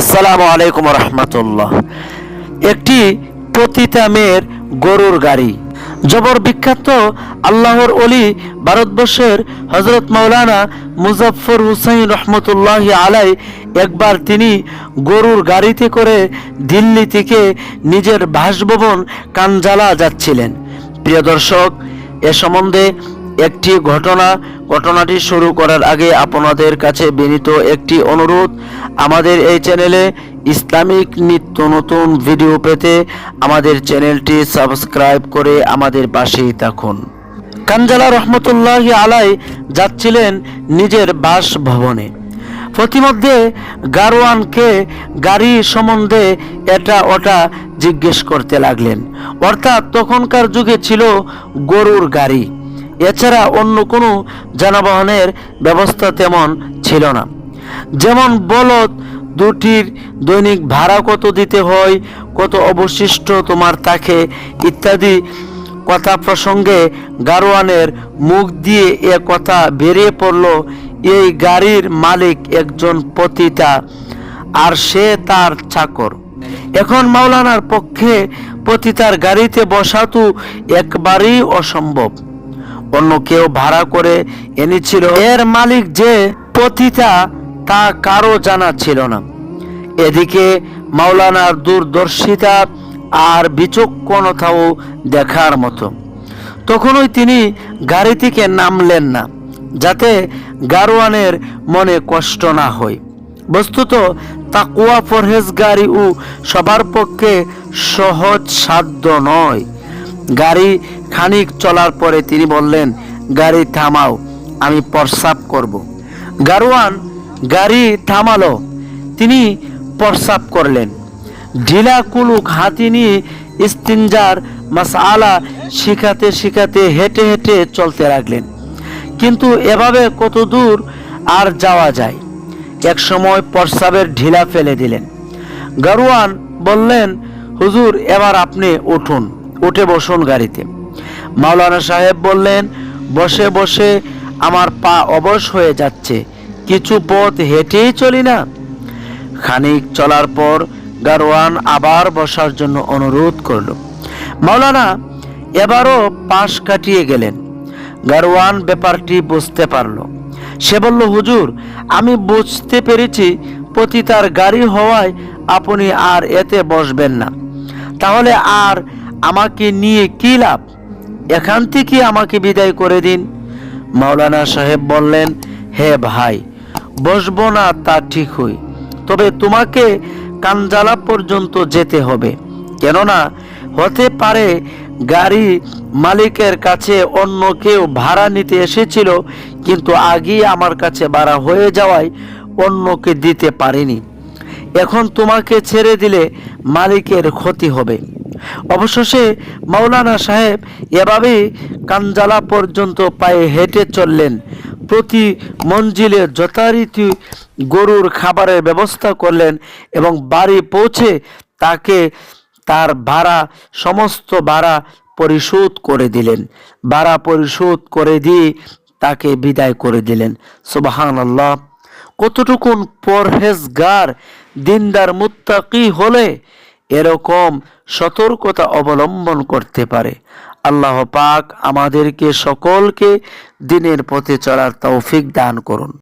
আসসালামু আলাইকুম রহমতুল্লাহ। একটি পতিতা মেয়ের গরুর গাড়ি। জবর বিখ্যাত আল্লাহর অলি ভারতবর্ষের হজরত মাওলানা মুজাফর হুসাইন রহমতুল্লাহ আলাই একবার তিনি গরুর গাড়িতে করে দিল্লি থেকে নিজের বাসভবন কানজালা যাচ্ছিলেন। প্রিয় দর্শক, এ সম্বন্ধে একটি ঘটনা, ঘটনাটি শুরু করার আগে আপনাদের কাছে বিনীত একটি অনুরোধ। আমাদের এই চ্যানেলে ইসলামিক নিত্য নতুন ভিডিও পেতে আমাদের চ্যানেলটি সাবস্ক্রাইব করে আমাদের পাশেই থাকুন। কানজালা রহমতুল্লাহ আলাই যাচ্ছিলেন নিজের বাসভবনে। প্রতিমধ্যে গারোয়ানকে গাড়ি সম্বন্ধে এটা ওটা জিজ্ঞেস করতে লাগলেন। অর্থাৎ তখনকার যুগে ছিল গরুর গাড়ি। এছাড়া অন্য কোনো যানবাহনের ব্যবস্থা তেমন ছিল না। যেমন বলদ দুটির দৈনিক ভাড়া কত দিতে হয়, কত অবশিষ্ট তোমার তাকে ইত্যাদি কথা প্রসঙ্গে গারোয়ানের মুখ দিয়ে এ কথা বেরিয়ে পড়ল, এই গাড়ির মালিক একজন পতিতা, আর সে তার চাকর। এখন মাওলানার পক্ষে পতিতার গাড়িতে বসা তো একবারেই অসম্ভব। অন্য কেউ ভাড়া করে এনেছিল। এর মালিক যে পতিতা, তা কারও জানা ছিল না। এদিকে মাওলানার দূরদর্শিতা আর বিচক্ষণতাও দেখার মতো। তখনই তিনি গাড়ি থেকে নামলেন না, যাতে গারোয়ানের মনে কষ্ট না হয়। বস্তুত তাকুয়া পরহেজগারি ও সবার পক্ষে সহজ সাধ্য নয়। গাড়ি খানিক চলার পরে তিনি বললেন, গাড়ি থামাও, আমি প্রস্রাব করব। গারোয়ান, গাড়ি থামালো। তিনি প্রস্রাব করলেন। ঢিলা কুলুক হাতি নিয়ে ইস্তিনজার মাসআলা শিখাতে শিখাতে হেঁটে হেঁটে চলতে লাগলেন। কিন্তু এভাবে কত দূর আর যাওয়া যায়? এক সময় প্রস্রাবের ঢিলা ফেলে দিলেন। গারোয়ান বললেন, হুজুর, এবার আপনি উঠুন, উঠে বসুন গাড়িতে। মাওলানা সাহেব বললেন, বসে বসে আমার পা অবশ হয়ে যাচ্ছে। কিছু পথ হেঁটেই চলি না। খানিক চলার পর গারোয়ান আবার বসার জন্য অনুরোধ করল। মাওলানা এবারও পাশ কাটিয়ে গেলেন। গারোয়ান ব্যাপারটি বুঝতে পারল। সে বলল, হুজুর, আমি বুঝতে পেরেছি পতিতার গাড়ি হওয়ায় আপনি আর এতে বসবেন না। তাহলে আর আমাকে নিয়ে কি লাভ? এখান থেকে আমাকে বিদায় করে দিন। মাওলানা সাহেব বললেন, হে ভাই, বসবো না, তা ঠিক হই। তবে তোমাকে কানজালা পর্যন্ত যেতে হবে। কেননা, হতে পারে গাড়ি মালিকের কাছে অন্য কেউ ভাড়া নিতে এসেছিল, কিন্তু আগেই আমার কাছে ভাড়া হয়ে যাওয়ায় অন্যকে দিতে পারিনি। এখন তোমাকে ছেড়ে দিলে মালিকের ক্ষতি হবে। অবশেষে মাওলানা সাহেব এভাবেই কানজালা পর্যন্ত পায়ে হেঁটে চললেন। প্রতি মঞ্জিলে যথারীতি গরুর খাবারের ব্যবস্থা করলেন এবং বাড়ি পৌঁছে তাকে তার ভাড়া, সমস্ত ভাড়া পরিশোধ করে দিলেন। ভাড়া পরিশোধ করে দিয়ে তাকে বিদায় করে দিলেন। সুবাহান আল্লাহ কতটুকুন পরহেজগার, দিনদার মুত্তাকি হলে এরকম সতর্কতা অবলম্বন করতে পারে। আল্লাহ পাক আমাদেরকে সকলকে দিনের পথে চলার তৌফিক দান করুন।